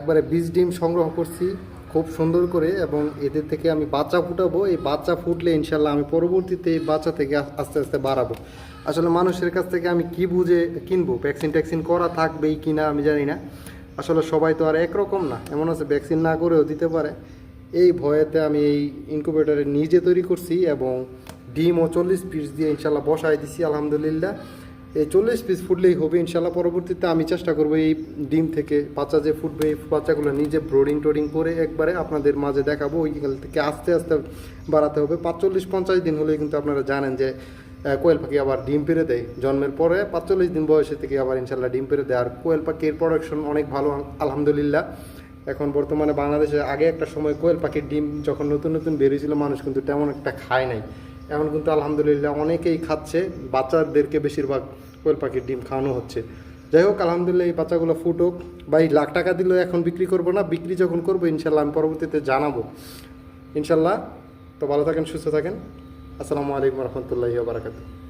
একবারে বীজ ডিম সংগ্রহ করছি, খুব সুন্দর করে, এবং এদের থেকে আমি বাচ্চা ফুটাবো। এই বাচ্চা ফুটলে ইনশাল্লাহ আমি পরবর্তীতে এই বাচ্চা থেকে আস্তে আস্তে বাড়াবো। আসলে মানুষের কাছ থেকে আমি কি বুঝে কিনবো? ভ্যাকসিন ট্যাকসিন করা থাকবেই কি না আমি জানি না। আসলে সবাই তো আর একরকম না। এমন আছে ভ্যাকসিন না করেও দিতে পারে। এই ভয়েতে আমি এই ইনকুবেটরে নিজে তৈরি করছি এবং ডিম ও চল্লিশ পিস দিয়ে ইনশাল্লাহ বসায় দিছি, আলহামদুলিল্লাহ। এই চল্লিশ পিস ফুটলেই হবে, ইনশাল্লাহ পরবর্তীতে আমি চেষ্টা করব এই ডিম থেকে বাচ্চা যে ফুটবে এই বাচ্চাগুলো নিজে ব্রোডিং টোডিং করে একবারে আপনাদের মাঝে দেখাবো। ওইখান থেকে আস্তে আস্তে বাড়াতে হবে। পাঁচচল্লিশ, পঞ্চাশ দিন হলে কিন্তু আপনারা জানেন যে কোয়েল পাখি আবার ডিম পেরে দেয় জন্মের পরে। পাঁচচল্লিশ দিন বয়সে থেকে আবার ইনশাল্লাহ ডিম পেরে দেয়। আর কোয়েল পাখির প্রোডাকশন অনেক ভালো আলহামদুলিল্লাহ। এখন বর্তমানে বাংলাদেশে আগে একটা সময় কোয়েল পাখির ডিম যখন নতুন নতুন বেরিয়েছিল, মানুষ কিন্তু তেমন একটা খায় নাই। এখন কিন্তু আলহামদুলিল্লাহ অনেকেই খাচ্ছে, বাচ্চাদেরকে বেশিরভাগ কোয়েল পাখির ডিম খাওয়ানো হচ্ছে। যাই হোক, আলহামদুলিল্লাহ এই বাচ্চাগুলো ফুটুক। বা এই লাখ টাকা দিলেও এখন বিক্রি করব না, বিক্রি যখন করব, ইনশাল্লাহ আমি পরবর্তীতে জানাব। ইনশাল্লাহ, তো ভালো থাকেন, সুস্থ থাকেন। আসসালামু আলাইকুম রহমতুল্লাহি বারাকাতু